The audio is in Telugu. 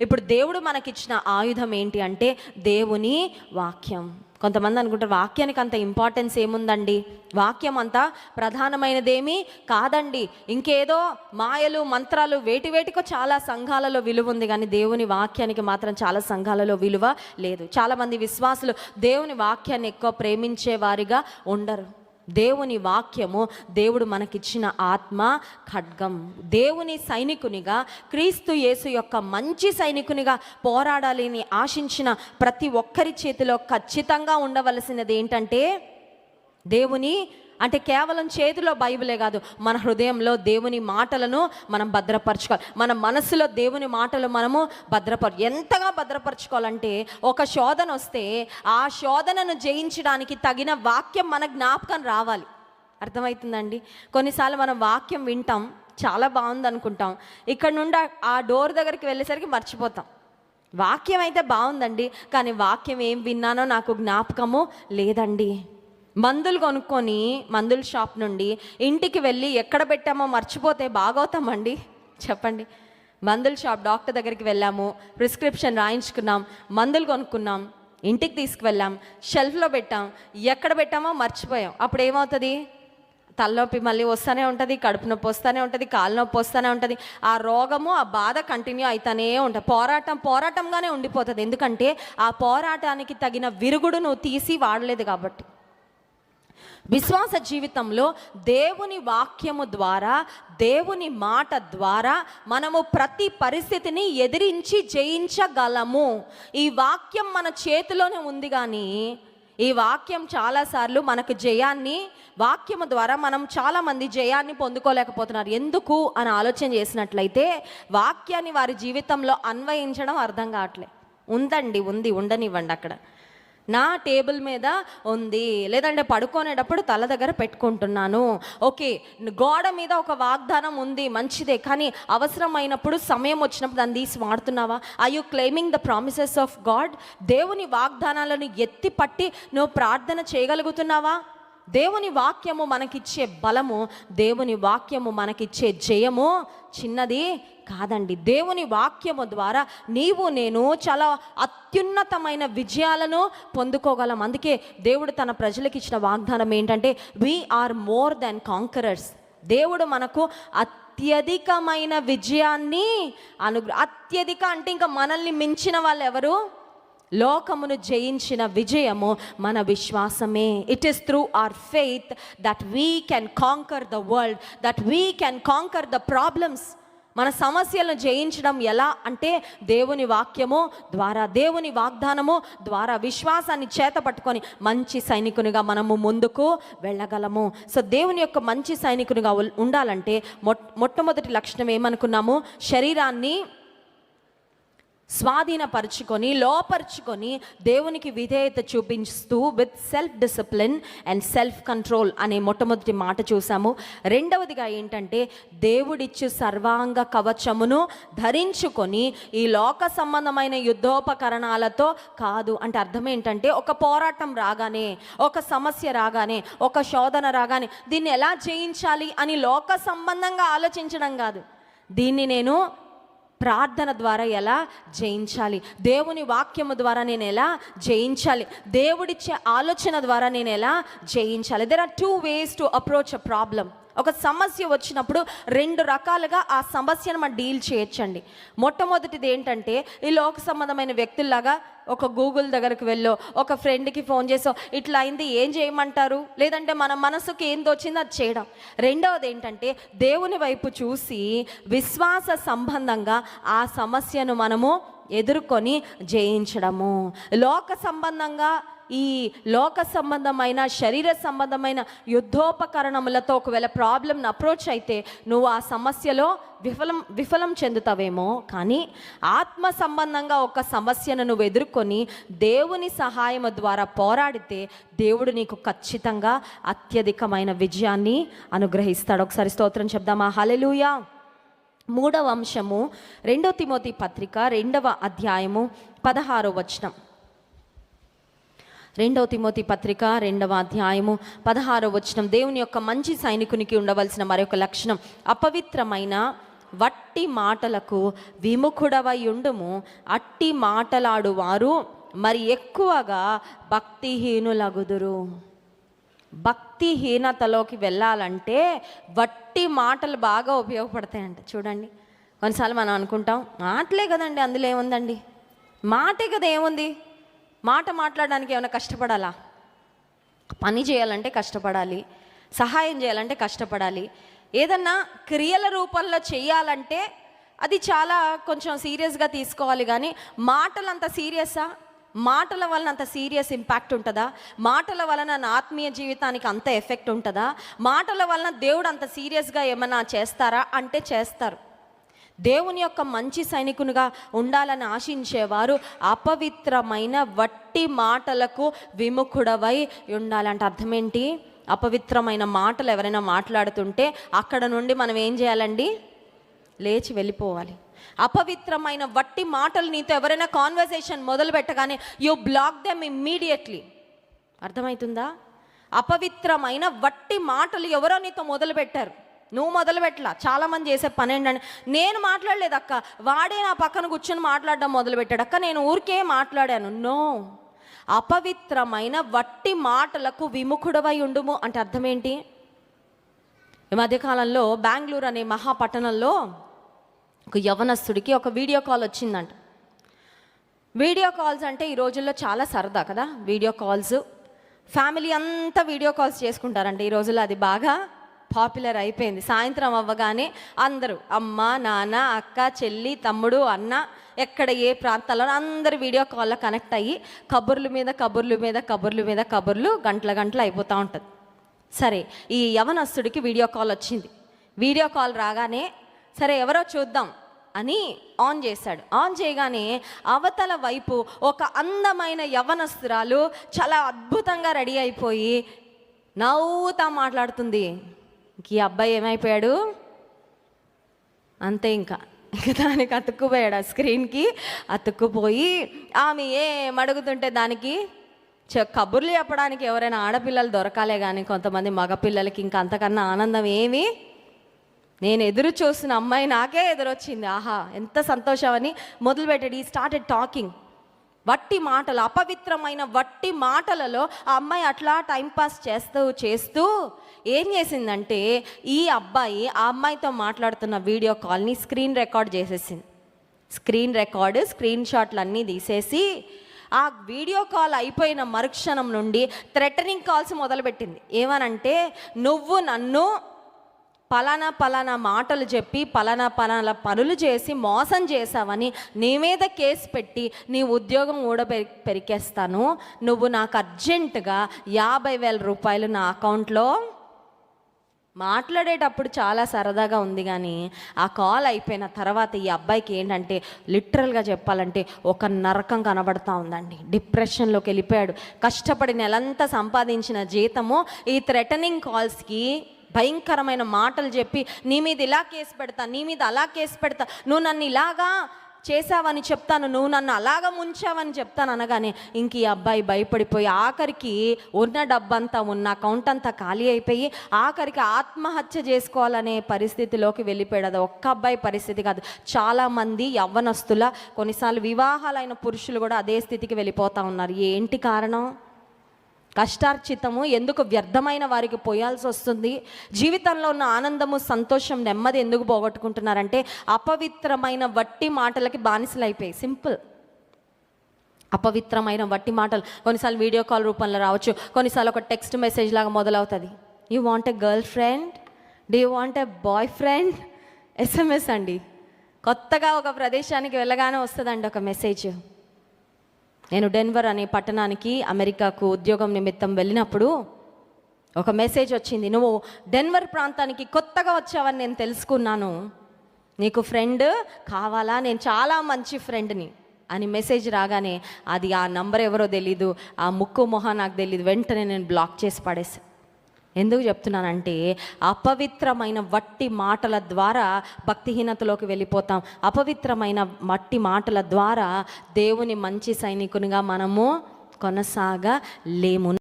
ఇప్పుడు దేవుడు మనకిచ్చిన ఆయుధం ఏంటి అంటే దేవుని వాక్యం. కొంతమంది అనుకుంటారు వాక్యానికి అంత ఇంపార్టెన్స్ ఏముందండి? వాక్యం అంతా ప్రధానమైనదేమీ కాదండి. ఇంకేదో మాయలు మంత్రాలు వేటి వేటికో చాలా సంఘాలలో విలువ ఉంది కానీ దేవుని వాక్యానికి మాత్రం చాలా సంఘాలలో విలువ లేదు. చాలామంది విశ్వాసులు దేవుని వాక్యాన్ని ఎక్కువ ప్రేమించే వారిగా ఉండరు. దేవుని వాక్యము దేవుడు మనకిచ్చిన ఆత్మ ఖడ్గం. దేవుని సైనికునిగా క్రీస్తు యేసు యొక్క మంచి సైనికునిగా పోరాడాలని ఆశించిన ప్రతి ఒక్కరి చేతిలో ఖచ్చితంగా ఉండవలసినది ఏంటంటే దేవుని అంటే కేవలం చేతిలో బైబిలే కాదు మన హృదయంలో దేవుని మాటలను మనం భద్రపరచుకోవాలి. మన మనసులో దేవుని మాటలు మనము భద్రపర ఎంతగా భద్రపరచుకోవాలంటే ఒక శోధన వస్తే ఆ శోధనను జయించడానికి తగిన వాక్యం మన జ్ఞాపకం రావాలి. అర్థమవుతుందండి? కొన్నిసార్లు మనం వాక్యం వింటాం చాలా బాగుంది అనుకుంటాం ఇక్కడ నుండి ఆ- ఆ డోర్ దగ్గరికి వెళ్ళేసరికి మర్చిపోతాం. వాక్యం అయితే బాగుందండి కానీ వాక్యం ఏం విన్నానో నాకు జ్ఞాపకము లేదండి. మందులు కొనుక్కొని మందుల షాప్ నుండి ఇంటికి వెళ్ళి ఎక్కడ పెట్టామో మర్చిపోతే బాగవుతామండి. చెప్పండి. మందుల షాప్ డాక్టర్ దగ్గరికి వెళ్ళాము ప్రిస్క్రిప్షన్ రాయించుకున్నాం మందులు కొనుక్కున్నాం ఇంటికి తీసుకువెళ్ళాం షెల్ఫ్లో పెట్టాం ఎక్కడ పెట్టామో మర్చిపోయాం. అప్పుడు ఏమవుతుంది? తలనొప్పి మళ్ళీ వస్తూనే ఉంటుంది కడుపు నొప్పి వస్తూనే ఉంటుంది కాలు నొప్పి వస్తూనే ఉంటుంది. ఆ రోగము ఆ బాధ కంటిన్యూ అవుతానే ఉంటుంది పోరాటం పోరాటంగానే ఉండిపోతుంది. ఎందుకంటే ఆ పోరాటానికి తగిన విరుగుడు నువ్వు తీసి వాడలేదు కాబట్టి. విశ్వాస జీవితంలో దేవుని వాక్యము ద్వారా దేవుని మాట ద్వారా మనము ప్రతి పరిస్థితిని ఎదిరించి జయించగలము. ఈ వాక్యం మన చేతిలోనే ఉంది కానీ ఈ వాక్యం చాలాసార్లు మనకు జయాన్ని వాక్యము ద్వారా మనం చాలామంది జయాన్ని పొందుకోలేకపోతున్నారు. ఎందుకు అని ఆలోచన చేసినట్లయితే వాక్యాన్ని వారి జీవితంలో అన్వయించడం అర్థం కావట్లే. ఉందండి ఉంది ఉండనివ్వండి అక్కడ. నా టేబుల్ మీద ఉంది. లేదంటే పడుకునేటప్పుడు తల దగ్గర పెట్టుకుంటున్నాను. ఓకే గోడ మీద ఒక వాగ్దానం ఉంది. మంచిదే కానీ అవసరమైనప్పుడు సమయం వచ్చినప్పుడు దాన్ని తీసి వాడుతున్నావా? I you claiming the promises of God దేవుని వాగ్దానాలను ఎత్తి పట్టి నువ్వు ప్రార్థన చేయగలుగుతున్నావా? దేవుని వాక్యము మనకిచ్చే బలము దేవుని వాక్యము మనకిచ్చే జయము చిన్నది కాదండి. దేవుని వాక్యము ద్వారా నీవు నేను చాలా అత్యున్నతమైన విజయాలను పొందుకోగలం. అందుకే దేవుడు తన ప్రజలకు ఇచ్చిన వాగ్దానం ఏంటంటే వీఆర్ మోర్ దాన్ కాంకరర్స్ దేవుడు మనకు అత్యధికమైన విజయాన్ని అనుగ్ర అత్యధిక అంటే ఇంకా మనల్ని మించిన వాళ్ళు ఎవరు లోకమును జయించిన విజయము మన విశ్వాసమే. It is through our faith that we can conquer the world that we can conquer the problems మన సమస్యలను జయించడం ఎలా అంటే దేవుని వాక్యము ద్వారా దేవుని వాగ్దానము ద్వారా విశ్వాసాన్ని చేత పట్టుకొని మంచి సైనికునిగా మనము ముందుకు వెళ్ళగలము. సో దేవుని యొక్క మంచి సైనికునిగా ఉండాలంటే మొట్ మొట్టమొదటి లక్షణం ఏమనుకున్నాము? శరీరాన్ని స్వాధీనపరుచుకొని లోపరుచుకొని దేవునికి విధేయత చూపిస్తూ with self discipline and self control అనే మొట్టమొదటి మాట చూసాము. రెండవదిగా ఏంటంటే దేవుడిచ్చు సర్వాంగ కవచమును ధరించుకొని ఈ లోక సంబంధమైన యుద్ధోపకరణాలతో కాదు అంటే అర్థం ఏంటంటే ఒక పోరాటం రాగానే ఒక సమస్య రాగానే ఒక శోధన రాగానే దీన్ని ఎలా జయించాలి అని లోక సంబంధంగా ఆలోచించడం కాదు. దీన్ని నేను ప్రార్థన ద్వారా ఎలా జయించాలి? దేవుని వాక్యము ద్వారా నేను ఎలా జయించాలి? దేవుడిచ్చే ఆలోచన ద్వారా నేను ఎలా జయించాలి? There are two ways to approach a problem ఒక సమస్య వచ్చినప్పుడు రెండు రకాలుగా ఆ సమస్యను మనం డీల్ చేయొచ్చండి. మొట్టమొదటిది ఏంటంటే ఈ లోక సంబంధమైన వ్యక్తుల్లాగా ఒక గూగుల్ దగ్గరకు వెళ్ళో ఒక ఫ్రెండ్కి ఫోన్ చేసో ఇట్లా అయింది ఏం చేయమంటారు? లేదంటే మన మనసుకి ఏం తోచిందో అది చేయడం. రెండవది ఏంటంటే దేవుని వైపు చూసి విశ్వాస సంబంధంగా ఆ సమస్యను మనము ఎదుర్కొని జయించడము. లోక సంబంధంగా ఈ లోక సంబంధమైన శరీర సంబంధమైన యుద్ధోపకరణములతో ఒకవేళ ప్రాబ్లంను అప్రోచ్ అయితే నువ్వు ఆ సమస్యలో విఫలం విఫలం చెందుతావేమో. కానీ ఆత్మ సంబంధంగా ఒక సమస్యను నువ్వు ఎదుర్కొని దేవుని సహాయం ద్వారా పోరాడితే దేవుడు నీకు ఖచ్చితంగా అత్యధికమైన విజయాన్ని అనుగ్రహిస్తాడు. ఒకసారి స్తోత్రం చెప్దామా? హలెలుయా మూడవ అంశము రెండో తిమోతి పత్రిక రెండవ అధ్యాయము పదహారో వచనం. రెండవ తిమోతి పత్రిక రెండవ అధ్యాయము పదహారో వచనం. దేవుని యొక్క మంచి సైనికునికి ఉండవలసిన మరొక లక్షణం అపవిత్రమైన వట్టి మాటలకు విముఖుడవై ఉండుము. అట్టి మాటలాడువారు మరి ఎక్కువగా భక్తిహీనులగుదురు. భక్తిహీనతలోకి వెళ్ళాలంటే వట్టి మాటలు బాగా ఉపయోగపడతాయంట. చూడండి. కొన్నిసార్లు మనం అనుకుంటాం మాటలే కదండి అందులో ఏముందండి? మాటే కదా ఏముంది? మాట మాట్లాడడానికి ఏమైనా కష్టపడాలా? పని చేయాలంటే కష్టపడాలి సహాయం చేయాలంటే కష్టపడాలి. ఏదన్నా క్రియల రూపంలో చేయాలంటే అది చాలా కొంచెం సీరియస్గా తీసుకోవాలి కానీ మాటలు అంత మాటల వలన అంత సీరియస్ ఇంపాక్ట్ ఉంటుందా? మాటల వలన నా ఆత్మీయ జీవితానికి అంత ఎఫెక్ట్ ఉంటుందా? మాటల వలన దేవుడు అంత సీరియస్గా ఏమన్నా చేస్తారా? అంటే చేస్తారు. దేవుని యొక్క మంచి సైనికునిగా ఉండాలని ఆశించేవారు అపవిత్రమైన వట్టి మాటలకు విముఖుడవై ఉండాలంటే అర్థం ఏంటి అపవిత్రమైన మాటలు ఎవరైనా మాట్లాడుతుంటే అక్కడ నుండి మనం ఏం చేయాలండి? లేచి వెళ్ళిపోవాలి. అపవిత్రమైన వట్టి మాటలు నీతో ఎవరైనా కాన్వర్సేషన్ మొదలు పెట్టగానే యూ బ్లాక్ దెమ్ ఇమ్మీడియట్లీ అర్థమవుతుందా అపవిత్రమైన వట్టి మాటలు ఎవరో నీతో మొదలు పెట్టారు. నువ్వు మొదలు పెట్టలా? చాలామంది చేసే పని ఏంటంటే నేను మాట్లాడలేదు అక్క వాడే నా పక్కన కూర్చొని మాట్లాడడం మొదలు పెట్టాడు. అక్క నేను ఊరికే మాట్లాడాను. నో అపవిత్రమైన వట్టి మాటలకు విముఖుడవై ఉండుము అంటే అర్థం ఏంటి? ఈ మధ్యకాలంలో బెంగళూరు అనే మహాపట్టణంలో ఒక యవనస్తుడికి ఒక వీడియో కాల్ వచ్చిందంట. వీడియో కాల్స్ అంటే ఈ రోజుల్లో చాలా సరదా కదా వీడియో కాల్స్. ఫ్యామిలీ అంతా వీడియో కాల్స్ చేసుకుంటారంట. ఈ రోజుల్లో అది బాగా పాపులర్ అయిపోయింది. సాయంత్రం అవ్వగానే అందరూ అమ్మ నాన్న అక్క చెల్లి తమ్ముడు అన్న ఎక్కడ ఏ ప్రాంతాల్లో అందరు వీడియో కాల్లో కనెక్ట్ అయ్యి కబుర్ల మీద కబుర్ల మీద కబుర్ల మీద కబుర్లు గంటల గంటలు అయిపోతూ ఉంటుంది. సరే ఈ యవనస్తుడికి వీడియో కాల్ వచ్చింది. వీడియో కాల్ రాగానే సరే ఎవరో చూద్దాం అని ఆన్ చేశాడు. ఆన్ చేయగానే అవతల వైపు ఒక అందమైన యవనస్తురాలు చాలా అద్భుతంగా రెడీ అయిపోయి నవ్వుతా మాట్లాడుతుంది. ఇంక ఈ అబ్బాయి ఏమైపోయాడు? అంతే ఇంకా. ఇంకా దానికి అతుక్కుపోయాడు ఆ స్క్రీన్కి. అతుక్కుపోయి ఆమె ఏం అడుగుతుంటే దానికి చె కబుర్లు చెప్పడానికి ఎవరైనా ఆడపిల్లలు దొరకాలే కానీ కొంతమంది మగపిల్లలకి ఇంకా అంతకన్నా ఆనందం ఏమి? నేను ఎదురు చూసిన అమ్మాయి నాకే ఎదురొచ్చింది. ఆహా ఎంత సంతోషం అని మొదలుపెట్టాడు ఈ స్టార్టెడ్ టాకింగ్ వట్టి మాటలు అపవిత్రమైన వట్టి మాటలలో ఆ అమ్మాయి అట్లా టైంపాస్ చేస్తూ చేస్తూ ఏం చేసిందంటే ఈ అబ్బాయి ఆ అమ్మాయితో మాట్లాడుతున్న వీడియో కాల్ని స్క్రీన్ రికార్డ్ చేసేసింది. స్క్రీన్ రికార్డు స్క్రీన్ షాట్లు అన్నీ తీసేసి ఆ వీడియో కాల్ అయిపోయిన మరుక్షణం నుండి థ్రెటనింగ్ కాల్స్ మొదలుపెట్టింది. ఏమనంటే నువ్వు నన్ను పలానా పలానా మాటలు చెప్పి పలానా పలానా పనులు చేసి మోసం చేసావని నీ మీద కేసు పెట్టి నీ ఉద్యోగం కూడా పెరి పెరికేస్తాను. నువ్వు నాకు అర్జెంటుగా యాభై వేల రూపాయలు నా అకౌంట్లో మాట్లాడేటప్పుడు చాలా సరదాగా ఉంది కానీ ఆ కాల్ అయిపోయిన తర్వాత ఈ అబ్బాయికి ఏంటంటే లిటరల్గా చెప్పాలంటే ఒక నరకం కనబడతా ఉందండి. డిప్రెషన్లోకి వెళ్ళిపోయాడు. కష్టపడి నెలంతా సంపాదించిన జీతము ఈ థ్రెటనింగ్ కాల్స్కి భయంకరమైన మాటలు చెప్పి నీ మీద ఇలా కేసు పెడతా నీ మీద అలా కేసు పెడతా నువ్వు నన్ను ఇలాగా చేసావని చెప్తాను నువ్వు నన్ను అలాగ ముంచావని చెప్తాను అనగానే ఇంక ఈ అబ్బాయి భయపడిపోయి ఆఖరికి ఉన్న డబ్బంతా ఉన్న అకౌంట్ అంతా ఖాళీ అయిపోయి ఆఖరికి ఆత్మహత్య చేసుకోవాలనే పరిస్థితిలోకి వెళ్ళిపోయాడు. అది ఒక్క అబ్బాయి పరిస్థితి కాదు. చాలామంది యవ్వనస్తుల కొన్నిసార్లు వివాహాలైన పురుషులు కూడా అదే స్థితికి వెళ్ళిపోతూ ఉన్నారు. ఏంటి కారణం? కష్టార్చితము ఎందుకు వ్యర్థమైన వారికి పోయాల్సి వస్తుంది? జీవితంలో ఉన్న ఆనందము సంతోషం నెమ్మది ఎందుకు పోగొట్టుకుంటున్నారంటే అపవిత్రమైన వట్టి మాటలకి బానిసలైపోయాయి. సింపుల్. అపవిత్రమైన వట్టి మాటలు. కొన్నిసార్లు వీడియో కాల్ రూపంలో రావచ్చు. కొన్నిసార్లు ఒక టెక్స్ట్ మెసేజ్ లాగా మొదలవుతుంది. You want a girlfriend do you want a boyfriend SMS అండి. కొత్తగా ఒక ప్రదేశానికి వెళ్ళగానే వస్తుందండి ఒక మెసేజ్ నేను డెన్వర్ అనే పట్టణానికి అమెరికాకు ఉద్యోగం నిమిత్తం వెళ్ళినప్పుడు ఒక మెసేజ్ వచ్చింది. నువ్వు డెన్వర్ ప్రాంతానికి కొత్తగా వచ్చావని నేను తెలుసుకున్నాను. నీకు ఫ్రెండ్ కావాలా? నేను చాలా మంచి ఫ్రెండ్ని. అని మెసేజ్ రాగానే అది ఆ నంబర్ ఎవరో తెలీదు ఆ ముక్కు మొహ నాకు తెలీదు. వెంటనే నేను బ్లాక్ చేసి పడేసా. ఎందుకు చెప్తున్నానంటే అపవిత్రమైన వట్టి మాటల ద్వారా భక్తిహీనతలోకి వెళ్ళిపోతాం. అపవిత్రమైన మట్టి మాటల ద్వారా దేవుని మంచి సైనికునిగా మనము కొనసాగలేము.